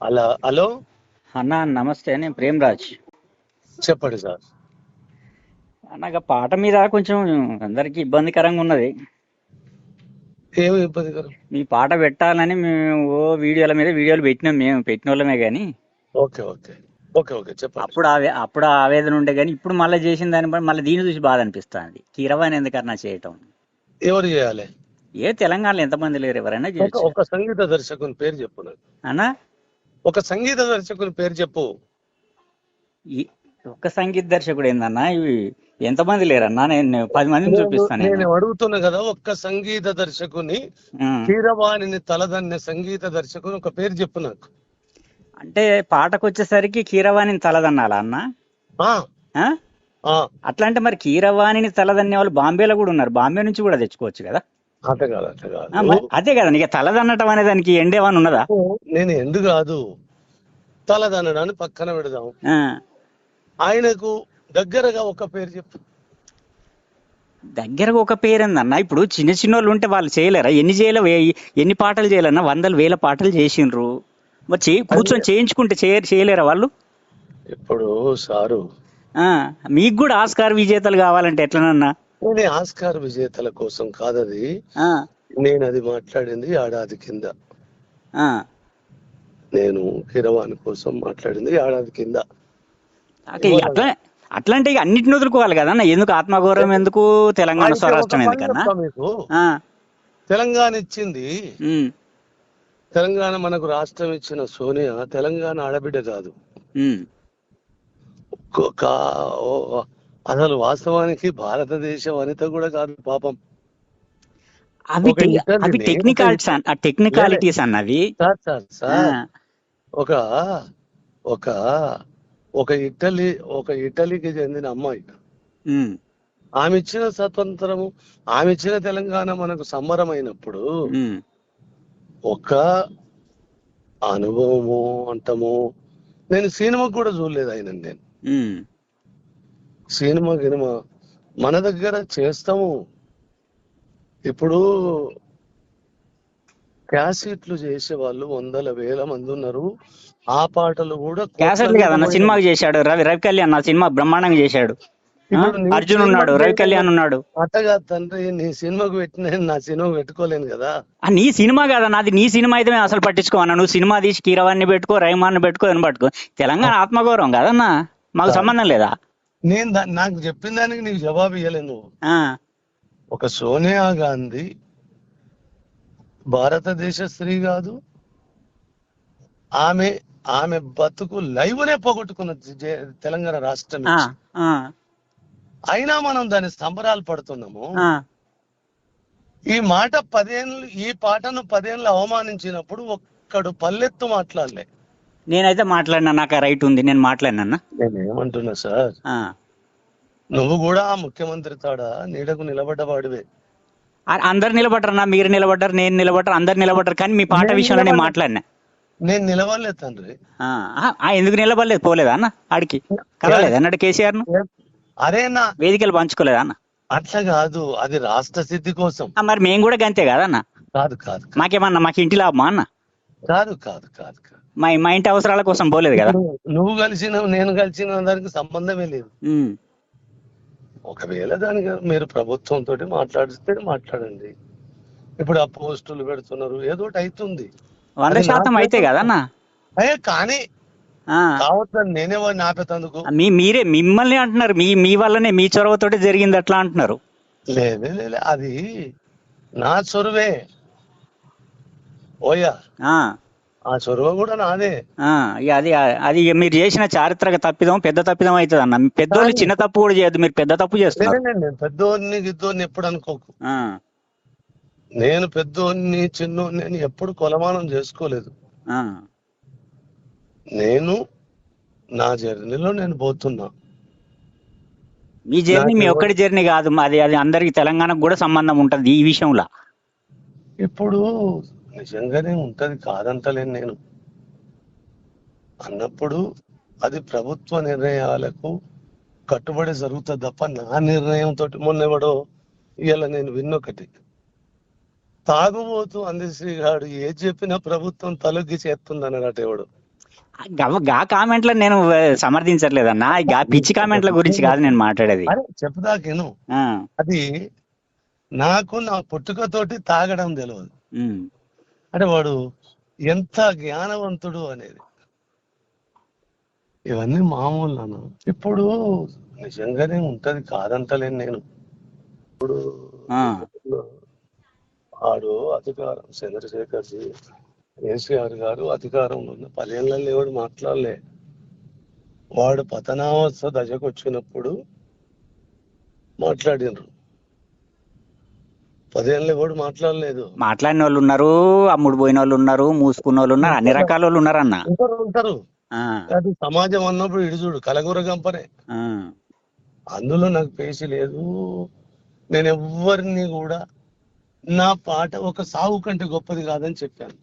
అలా హలో? అన్న నమస్తే నేను ప్రేమ్రాజ్. చెప్పండి సార్. అన్నగా పాట మీద కొంచెం అందరికి ఇబ్బందికరంగా ఉన్నది. ఏమి మీ పాట పెట్టాలని మేము ఓ వీడియోల మీద వీడియోలు పెట్టినాం మేము పెట్టిన వాళ్ళమే కానీ ఓకే ఓకే. ఓకే ఓకే చెప్పండి. అప్పుడు ఆవే అప్పుడు ఆవేదన ఉండే కానీ ఇప్పుడు మళ్ళీ చేసిన దాన్ని బట్టి మళ్ళీ దీన్ని చూసి బాధ అనిపిస్తుంది. కీరవాణి ఎందుకన్నా చేయటం? ఎవరు చేయాలి? ఏ తెలంగాణలో ఎంతమంది లేరు ఎవరైనా ఒక ఒక సంగీత దర్శకుని పేరు చెప్పు నాకు. అన్నా? ఒక సంగీత దర్శకుని పేరు చెప్పు. ఈ ఒక్క సంగీత దర్శకుడు ఏందన్నా? ఇవి ఎంతమంది లేరన్నా? నేను పది మందిని చూపిస్తాను నేను. నేను అడుగుతున్నా కదా ఒక్క సంగీత దర్శకుని. కీరవాణిని తలదన్నే సంగీత దర్శకుని ఒక పేరు చెప్పు నాకు. అంటే పాటకు వచ్చేసరికి కీరవాణిని తలదన్నాలా అన్న? అట్లా అంటే మరి కీరవాణిని తలదన్నే వాళ్ళు బాంబేలో కూడా ఉన్నారు. బాంబే నుంచి కూడా తెచ్చుకోవచ్చు కదా? అట్ట కాదు అట్ట ఆ, కాదు మరి అదే కదా నీకు తలదన్నటం అనే దానికి ఎండేమని ఉన్నదా? నేను ఎందుకు కాదు. తలదనడాన్ని పక్కన పెడదాం. ఆయనకు దగ్గరగా ఒక పేరు చెప్పు. దగ్గరకు ఒక పేరుందన్న? ఇప్పుడు చిన్న చిన్న వాళ్ళు ఉంటే వాళ్ళు చేయలేరా? ఎన్ని చేయలే ఎన్ని పాటలు చేయాలన్నా వందల వేల పాటలు చేసిండ్రు. మరి చే కూర్చొని చేయించుకుంటే చేయ చేయలేరా వాళ్ళు? ఇప్పుడు సారు. ఆ, మీకు కూడా ఆస్కార్ విజేతలు కావాలంటే ఎట్లనన్నా? నేను ఆస్కార్ విజేతల కోసం కాదది. నేను అది మాట్లాడింది ఏడాది కింద. నేను కిరవాణి కోసం మాట్లాడింది ఏడాది కింద. అట్లాంటి అన్నిటిని వదులుకోవాలి కదా అన్న? ఎందుకు ఆత్మగౌరవం ఎందుకు తెలంగాణ స్వరాష్ట్రం ఎందుకన్నా మీకు. తెలంగాణ ఇచ్చింది. తెలంగాణ మనకు రాష్ట్రం ఇచ్చిన సోనియా తెలంగాణ ఆడబిడ్డ కాదు. అసలు వాస్తవానికి భారతదేశ వనిత కూడా కాదు పాపం. అవి టెక్నికాలిటీస్ అన్నవి. ఒక ఒక ఒక ఇటలీ ఒక ఇటలీకి చెందిన అమ్మాయి. ఆమె ఇచ్చిన స్వతంత్రము ఆమె ఇచ్చిన తెలంగాణ మనకు సంబరమైనప్పుడు ఒక అనుభవము అంటము నేను సినిమా కూడా చూడలేదు ఆయన నేను. సినిమా గినిమా. మన దగ్గర చేస్తాము. ఇప్పుడు క్యాసెట్లు చేసే వాళ్ళు వందల వేల మంది ఉన్నారు. ఆ పాటలు కూడా క్యాసెట్లు కదన్న సినిమాకి చేశాడు రవి. రవి కళ్యాణ్ ఆ సినిమా బ్రహ్మాండంగా చేశాడు. నీ అర్జున్ ఉన్నాడు రవి కళ్యాణ్ ఉన్నాడు. అట్టగా తండ్రి నీ సినిమాకు పెట్టిన నా సినిమా పెట్టుకోలేను కదా. నీ సినిమా కదా నాది నీ సినిమా అయితే మేము అసలు పట్టించుకోవన్నా నువ్వు సినిమా తీసి కీరవాన్ని పెట్టుకో రైమాన్ని పెట్టుకో అని పట్టుకో. తెలంగాణ ఆత్మగౌరవం కదన్నా? మాకు సంబంధం లేదా? నేను నాకు చెప్పిన దానికి నీకు జవాబు ఇవ్వలేను నువ్వు. ఒక సోనియా గాంధీ భారతదేశ స్త్రీ కాదు ఆమె ఆమె బతుకు లైవ్నే పోగొట్టుకున్న తెలంగాణ రాష్ట్రం అయినా మనం దాని సంబరాలు పడుతున్నాము. ఈ మాట పదేళ్ళు ఈ పాటను పదేళ్ళు అవమానించినప్పుడు ఒక్కడు పల్లెత్తు మాట్లాడలే. నేనైతే మాట్లాడినా నాకు రైట్ ఉంది నేను మాట్లాడినా నేను ఏమంటున్నా సార్? నువ్వు కూడా ముఖ్యమంత్రి తాడ? నీడకు నిలబడ్డవాడివే అందరు నిలబడ్డారన్నా మీరు నిలబడ్డారు నేను నిలబడ్డారు అందరు నిలబడ్డారు కానీ మీ పాట విషయంలో నేను. మాట్లాడినా. నేను నిలవలే తండ్రి. ఎందుకు నిలబడలేదు? పోలేదా అన్న ఆడికి? కలవలేదు అన్నాడు కేసీఆర్ను? అరే నా వేదికలు పంచుకోలేదా అన్న? అట్లా కాదు అది రాష్ట్ర స్థితి కోసం. మరి మేము కూడా గంతే కదా అన్న? కాదు కాదు. మాకేమన్నా మాకు ఇంటి లాభమా అన్న? కాదు కాదు కాదు కాదు. మా మా ఇంటి అవసరాల కోసం పోలేదు కదా? నువ్వు కలిసిన నేను కలిసిన దానికి సంబంధమే లేదు. ఒకవేళ దానికి మీరు ప్రభుత్వంతో మాట్లాడిస్తే మాట్లాడండి. ఇప్పుడు ఆ పోస్టులు పెడుతున్నారు ఏదో ఒకటి అవుతుంది. వంద శాతం అయితే కదన్న అయ్యే కానీ కావద్దని నేనే వాడిని ఆపేతందుకు. మీ మీరే మిమ్మల్ని అంటున్నారు. మీ మీ వల్లనే మీ చొరవతోటి జరిగింది అట్లా అంటున్నారు. లేదే లేలే అది నా చొరవే. ఓయా. ఆ, చొరవ కూడా నాదే. ఇక అది అది మీరు చేసిన చారిత్రక తప్పిదం పెద్ద తప్పిదం అవుతుంది అన్న పెద్దోళ్ళు చిన్న తప్పు కూడా చేయొద్దు మీరు పెద్ద తప్పు చేస్తున్నారు. నేను పెద్దోడిని గిద్దోడిని ఎప్పుడు అనుకోకు. ఆ, నేను పెద్దోడిని చిన్నోడిని అని ఎప్పుడు కొలమానం చేసుకోలేదు. ఆ, నేను నా జర్నీలో నేను పోతున్నా. మీ జర్నీ మీ ఒక్కడి జర్నీ కాదు అది అది అందరికి తెలంగాణకు కూడా సంబంధం ఉంటది ఈ విషయంలో. ఇప్పుడు నిజంగానే ఉంటది కాదంటలేను నేను. అన్నప్పుడు అది ప్రభుత్వ నిర్ణయాలకు కట్టుబడి జరుగుతుంది తప్ప నా నిర్ణయం తోటి మొన్న ఎవడో ఇవాళ నేను విన్నొకటి. తాగుబోతు అందశ్రీ గాడు ఏ చెప్పినా ప్రభుత్వం తలొగ్గి చేస్తుంది అన్నట ఎవడు గా కామెంట్ల నేను సమర్థించట్లేదన్నా. గా పిచ్చి కామెంట్ల గురించి కాదు నేను మాట్లాడేది. చెప్పుదాకేను అది నాకు నా పుట్టుకతోటి తాగడం తెలియదు అంటే వాడు ఎంత జ్ఞానవంతుడు అనేది. ఇవన్నీ మామూలు నాన్న. ఇప్పుడు నిజంగానే ఉంటది కాదంటలేను నేను. ఇప్పుడు ఆడు అధికారం చంద్రశేఖర్ జీ కేసీఆర్ గారు అధికారంలో ఉన్న పదేళ్ళల్లో ఎవడు మాట్లాడలే. వాడు పతనావస్థ దశకు వచ్చినప్పుడు మాట్లాడినరు. పదేళ్ళు ఎవడు మాట్లాడలేదు. మాట్లాడిన వాళ్ళు ఉన్నారు అమ్ముడు పోయిన వాళ్ళు ఉన్నారు మూసుకున్న వాళ్ళు ఉన్నారు అన్ని రకాల వాళ్ళు ఉన్నారు అన్న ఉంటారు. సమాజం అన్నప్పుడు ఇడు చూడు కలగూర గంపనే. అందులో నాకు పేసి లేదు. నేను ఎవ్వరిని కూడా నా పాట ఒక సాగు కంటే గొప్పది కాదని చెప్పాను.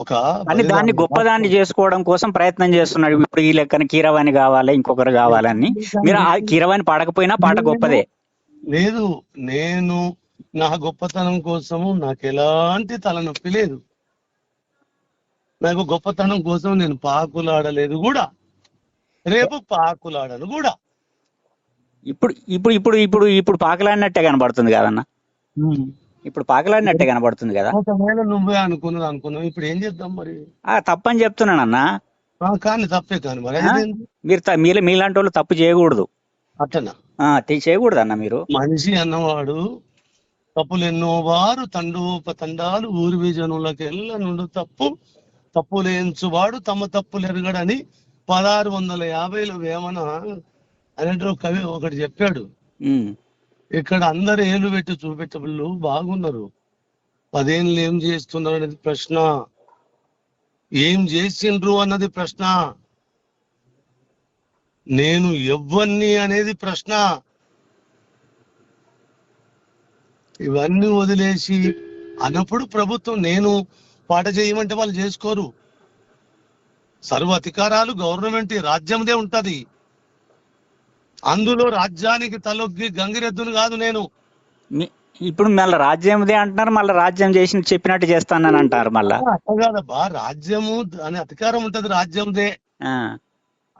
ఒక కానీ దాన్ని గొప్పదాన్ని చేసుకోవడం కోసం ప్రయత్నం చేస్తున్నాడు. ఇప్పుడు ఈ లెక్కన కీరవాణి కావాలి ఇంకొకరు కావాలని. మీరు ఆ కీరవాణి పాడకపోయినా పాట గొప్పదే. లేదు నేను నా గొప్పతనం కోసము నాకు ఎలాంటి తలనొప్పి లేదు. నాకు గొప్పతనం కోసం నేను పాకులాడలేదు కూడా. రేపు పాకులాడను కూడా. ఇప్పుడు ఇప్పుడు ఇప్పుడు ఇప్పుడు ఇప్పుడు పాకలాడినట్టే కనబడుతుంది కదన్న? ఇప్పుడు పాకలాడినట్టే కనబడుతుంది కదా? ఒకవేళ నువ్వే అనుకున్నది అనుకున్నావు ఇప్పుడు ఏం చేద్దాం మరి? ఆ తప్పని చెప్తున్నానన్నా. కానీ తప్పే కానీ మరి? మీరు మీలాంటి వాళ్ళు తప్పు చేయకూడదు. చేయకూడదు అన్న మీరు. మనిషి అన్నవాడు తప్పులు ఎన్నో వారు తండోపతండాలు ఊరి విజనులకు ఎల్ల నుండి తప్పు తప్పులేంచువాడు తమ తప్పులు ఎరగడని పదహారు వందల యాభైలో వేమన అనేటి ఒక కవి ఒకటి చెప్పాడు. ఇక్కడ అందరు ఏలు పెట్టి చూపెట్టబళ్ళు బాగున్నారు. పదేళ్ళు ఏం చేస్తున్నారు అనేది ప్రశ్న. ఏం చేసిండ్రు అన్నది ప్రశ్న. నేను ఎవ్వన్ని అనేది ప్రశ్న. ఇవన్నీ వదిలేసి అన్నప్పుడు ప్రభుత్వం నేను పాట చేయమంటే వాళ్ళు చేసుకోరు. సర్వ అధికారాలు గవర్నమెంట్ రాజ్యందే ఉంటది. అందులో రాజ్యానికి తలొగ్గి గంగిరెద్దును కాదు నేను. ఇప్పుడు మళ్ళీ రాజ్యందే అంటున్నారు మళ్ళీ రాజ్యం చేసి చెప్పినట్టు చేస్తానని అంటారు మళ్ళా. కాదబ్బా రాజ్యము అనే అధికారం ఉంటది రాజ్యందే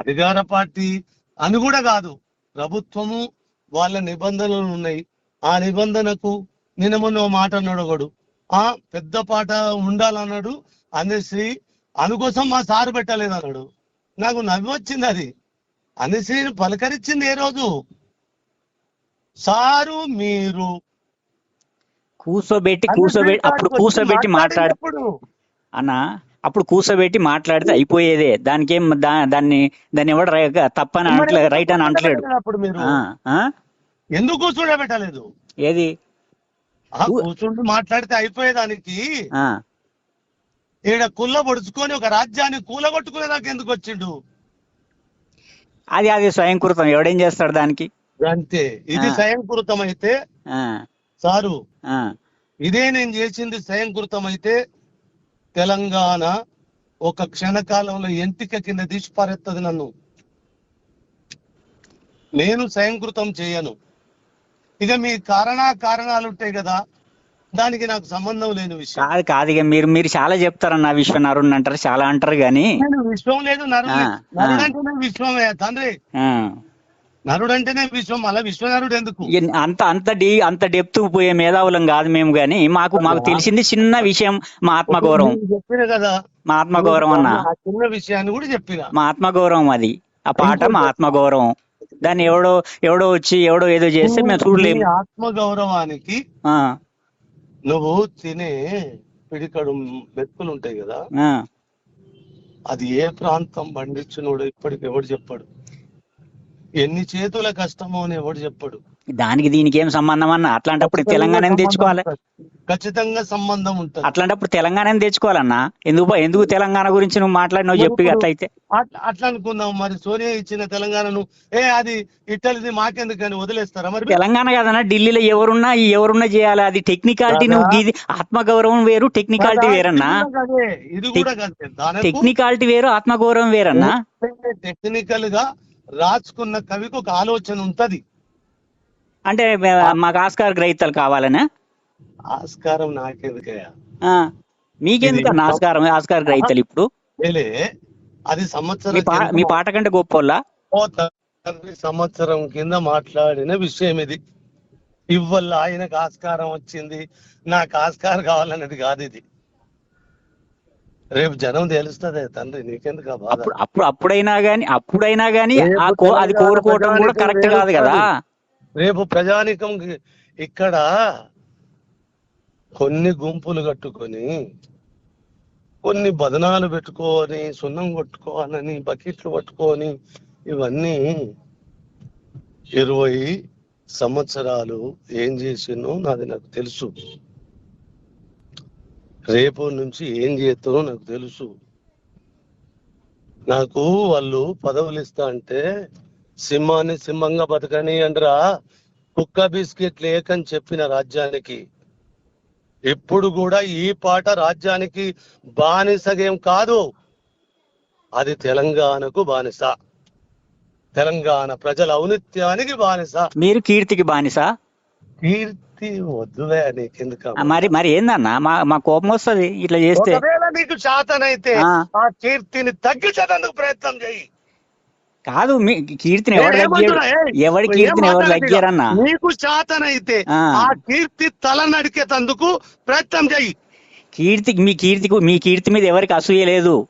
అధికార పార్టీ అని కూడా కాదు. ప్రభుత్వము వాళ్ళ నిబంధనలు ఉన్నాయి. ఆ నిబంధనకు నిన్న మొన్న ఓ మాట అన్నాడు ఒకడు. ఆ పెద్ద పాట ఉండాలన్నాడు. అనేసి అందుకోసం మా సారు పెట్టలేదు అన్నాడు. నాకు నవ్వి వచ్చింది అది అనేసిని పలకరించింది ఏ రోజు? సారు మీరు. కూర్చోబెట్టి కూర్చోబెట్టి అప్పుడు కూర్చోబెట్టి మాట్లాడు. అన్న అప్పుడు కూర్చోబెట్టి మాట్లాడితే అయిపోయేదే. దానికి ఏం దాన్ని దాన్ని ఎవడు తప్పని అంటలే రైట్ అని అంటలేడు? ఎందుకు కూర్చోబెట్టలేదు ఏది? కూర్చుంటూ మాట్లాడితే అయిపోయేదానికి? ఈడ కుల్ల పొడుచుకొని ఒక రాజ్యాన్ని కూలగొట్టుకునేదాకా ఎందుకు వచ్చిండు? అది అది స్వయంకృతం. ఎవడేం చేస్తాడు దానికి? అంతే. ఇది. స్వయంకృతం అయితే ఆ, సారు ఇదే నేను చేసింది స్వయంకృతం అయితే తెలంగాణ ఒక క్షణకాలంలో ఎంటిక కింద తీసి పారేస్తుంది నన్ను. నేను స్వయంకృతం చేయను. ఇక మీ కారణా కారణాలు ఉంటాయి కదా దానికి నాకు సంబంధం లేని విషయం. కాదు కాదు ఇక మీరు మీరు చాలా చెప్తారన్న విశ్వ నరుణ్ అంటారు చాలా అంటారు కానీ విశ్వం లేదు నరుడు నరుడంటేనే విశ్వమే. తండ్రి ఆ, నరుడంటేనే విశ్వం అలా విశ్వనరుడు ఎందుకు అంత అంత డీ అంత డెప్త్ పోయే మేధావులం కాదు మేము గాని. మాకు మాకు తెలిసింది చిన్న విషయం మా ఆత్మగౌరవం నేను చెప్పిన కదా? మా ఆత్మగౌరవం అన్న. ఆ చిన్న విషయాన్ని కూడా చెప్పిన? మా ఆత్మగౌరవం అది. ఆ పాట మా ఆత్మగౌరవం దాన్ని ఎవడో ఎవడో వచ్చి ఎవడో ఏదో చేస్తే మేము చూడలేము. ఆత్మ గౌరవానికి ఆ, నువ్వు తినే పిడికడు మెతుకులు ఉంటాయి కదా? ఆ. అది ఏ ప్రాంతం పండించినోడు ఇప్పటికి ఎవడు చెప్పాడు? ఎన్ని చేతుల కష్టమో అని ఎవడు చెప్పాడు. దానికి దీనికి ఏం సంబంధం అన్న? అట్లాంటప్పుడు తెలంగాణ తెచ్చుకోవాలి. ఖచ్చితంగా సంబంధం ఉంటుంది. అట్లాంటప్పుడు తెలంగాణ తెచ్చుకోవాలన్నా? ఎందుకు ఎందుకు తెలంగాణ గురించి నువ్వు మాట్లాడినావు చెప్పి అట్లయితే? అట్లా అనుకుందాం. మరి సోనియా ఇచ్చిన తెలంగాణను ఏ అది ఇట్టలిది మాకెందుకని వదిలేస్తారా మరి? తెలంగాణ కదన్నా ఢిల్లీలో ఎవరున్నా ఎవరున్నా చేయాలి. అది టెక్నికాలిటీ నువ్వు ఇది ఆత్మగౌరవం వేరు టెక్నికాలిటీ వేరన్నా? ఇది కూడా టెక్నికాలిటీ వేరు ఆత్మగౌరవం వేరన్నా? టెక్నికల్గా రాసుకున్న కవికి ఒక ఆలోచన ఉంటది. అంటే మాకు ఆస్కార్ గ్రహీతలు కావాలనా? ఆస్కారం నాకెందుకయ్యా? మీకెందుకు ఆస్కారం ఆస్కారం రైతులు ఇప్పుడు? అది సంవత్సరం మీ పాట కంటే తండ్రి సంవత్సరం కింద మాట్లాడిన విషయం ఇది. ఇవ్వల్ల ఆయనకు ఆస్కారం వచ్చింది నాకు ఆస్కారం కావాలనేది కాదు ఇది. రేపు జనం తెలుస్తుంది తండ్రి నీకెందుకు ఆ బాధ? అప్పుడు అప్పుడు అప్పుడైనా గాని అప్పుడైనా గాని అది కోరుకోవటం కూడా కరెక్ట్ కాదు కదా? రేపు ప్రజానికం ఇక్కడ కొన్ని గుంపులు కట్టుకొని కొన్ని బదనాలు పెట్టుకొని సున్నం కొట్టుకోవాలని బకెట్లు పట్టుకొని ఇవన్నీ ఇరవై సంవత్సరాలు ఏం చేసినో నాది నాకు తెలుసు. రేపు నుంచి ఏం చేస్తానో నాకు తెలుసు. నాకు వాళ్ళు పదవులు ఇస్తా అంటే సింహాన్ని సింహంగా బతకని అంటరా కుక్క బిస్కెట్ లేకని చెప్పిన రాజ్యానికి. ఎప్పుడు కూడా ఈ పాట రాజ్యానికి బానిసగేం కాదు. అది తెలంగాణకు బానిస. తెలంగాణ ప్రజల ఔనిత్యానికి బానిస. మీరు కీర్తికి బానిస? కీర్తి వద్దులే నీకెందుకు మరి మరి ఏందన్నా? మా మా కోపం వస్తది ఇట్లా చేస్తే. ఒకవేళ నీకు శాతనైతే ఆ. కీర్తిని తగ్గించేందుకు ప్రయత్నం చేయి కాదు మీ కీర్తిని ఎవరు ఎవరి కీర్తిని ఎవరు. తగ్గారన్నా నీకు శాతనైతే ఆ. ఆ కీర్తి తల నడికేటందుకు ప్రయత్నం చెయ్యి. కీర్తికి మీ కీర్తికి మీ కీర్తి మీద ఎవరికి అసూయ లేదు.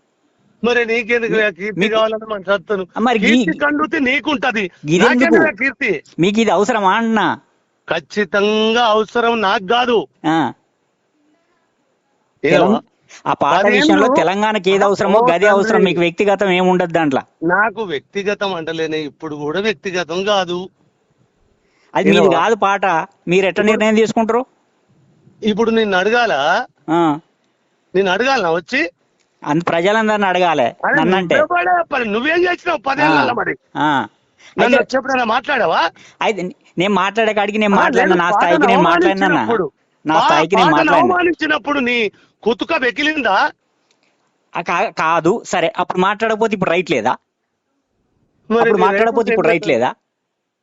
మరి నీకెందుకు ఆ కీర్తి మీకు- కావాలని మనం మరి ఈ- కీర్తి కండుతి నీకుంటది. ఇదెందుకు? నాకెందుకు ఆ కీర్తి? మీకు ఇది అవసరమా అన్నా? ఖచ్చితంగా అవసరం నాకు కాదు ఆ. పాట పదేళ్ళు- విషయంలో తెలంగాణకి ఏది అవసరమో గదే అవసరం. మీకు వ్యక్తిగతం ఏముండదు దాంట్లో నాకు వ్యక్తిగతం అంటలేనే ఇప్పుడు కూడా వ్యక్తిగతం కాదు అది మీది ఏమో? కాదు పాట మీరు ఎట్లా నిర్ణయం తీసుకుంటారు ఇప్పుడు నిన్ను అడగాల. నేను అడగాలనా వచ్చి ప్రజలందరిని అడగాలి నన్నంటే నువ్వే చేసినావు పదేళ్ళ మరి. నన్ను అయితే వచ్చేప్పుడైనా మాట్లాడావా? అయితే నేను మాట్లాడే కాడికి నేను మాట్లాడినా? నా స్థాయికి నేను మాట్లాడినా నా? స్థాయికి నేను పాటను మాట్లాడినా? అవమానించినప్పుడు నీ కుతుక వెకిలిందా? కాదు. సరే అప్పుడు మాట్లాడకపోతే ఇప్పుడు రైట్ లేదా? అప్పుడు మాట్లాడకపోతే ఇప్పుడు రైట్ లేదా?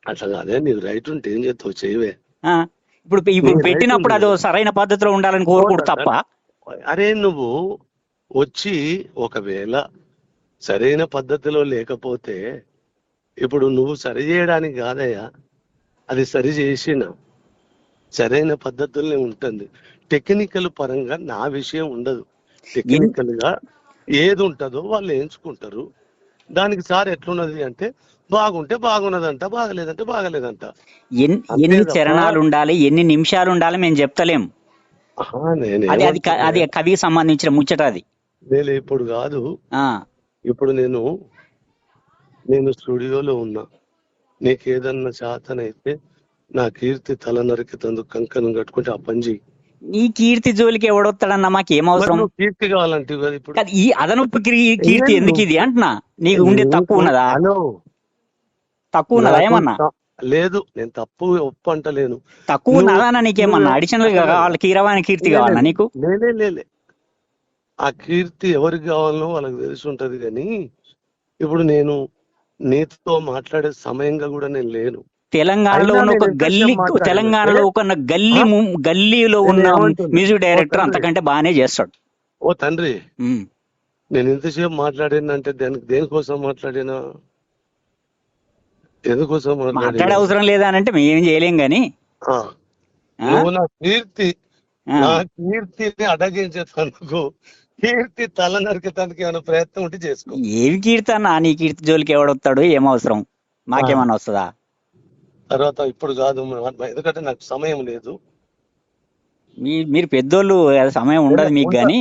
అట్లా కాదే నీకు రైట్ ఉంటే ఏం చేస్తావు? చేయవే. ఇప్పుడు ఇప్పుడు పెట్టినప్పుడు అది. సరైన పద్ధతిలో ఉండాలని కోరుకుంటు తప్ప? అరే నువ్వు వచ్చి ఒకవేళ సరైన పద్ధతిలో లేకపోతే ఇప్పుడు నువ్వు సరి చేయడానికి కాదయ్యా అది సరి చేసిన సరైన పద్ధతుల్నే ఉంటుంది. టెక్నికల్ పరంగా నా విషయం ఉండదు. టెక్నికల్గా ఏది ఉంటుందో వాళ్ళు ఎంచుకుంటారు. దానికి సార్ ఎట్లున్నది అంటే బాగుంటే బాగున్నదంట బాగలేదంటే బాగలేదంట. ఎన్ని చరణాలు ఉండాలి ఎన్ని నిమిషాలు ఉండాలి మేము చెప్తలేం. అది అది అది? కవికి సంబంధించిన ముచ్చట అది. ఇప్పుడు కాదు. ఇప్పుడు నేను నేను స్టూడియోలో ఉన్నా. నీకు ఏదన్నా చేతనైతే నా కీర్తి తల నరికితందుకు కంకణం కట్టుకుంటే ఆ పని నీ కీర్తి జోలికి ఎవడొస్తాడన్నా మాకు ఏం మరి అవసరం నువ్వు కీర్తి కావాలంటే ఇప్పుడు. ఈ అదనపు కీర్తి ఎందుకు ఇది అంటున్నా? నీకు ఉండే తక్కువ ఉన్నదా? హలో తక్కువ ఉన్నదా ఏమన్నా? లేదు నేను తప్పు ఒప్పు అంటలేను తక్కువ ఉన్నదా నీకేమన్నా? అడిషనల్గా కావాలి కీరవాణి కీర్తి కావాలా నీకు? లేలే లేలే. ఆ కీర్తి ఎవరికి కావాలనో వాళ్ళకి తెలిసి ఉంటది కానీ ఇప్పుడు నేను నీతో మాట్లాడే సమయంగా కూడా నేను లేను తెలంగాణలో ఉన్న ఒక గల్లీ? తెలంగాణలో ఒక గల్లీ గల్లీలో ఉన్న? Music director. అంతకంటే బాగానే చేస్తాడు ఓ తండ్రి. నేను ఇంతసేపు మాట్లాడినంటే దానికి దేనికోసం మాట్లాడినా ఎందుకోసం మాట్లాడే అవసరం లేదా అని అంటే మేము చేయలేం గాని? నువ్వు నా కీర్తి. నా కీర్తిని అడగించేందుకు కీర్తి తల నరికేందుకు ఏమైనా ప్రయత్నం ఉంటే చేసుకో. ఏమి కీర్తి అన్న? నీ కీర్తి జోలికి ఎవడొస్తాడు ఏం అవసరం? మాకేమన్నా వస్తుందా? తర్వాత ఇప్పుడు కాదు ఎందుకంటే నాకు సమయం లేదు. మీ మీరు పెద్దోళ్ళు సమయం ఉండదు మీకు గాని.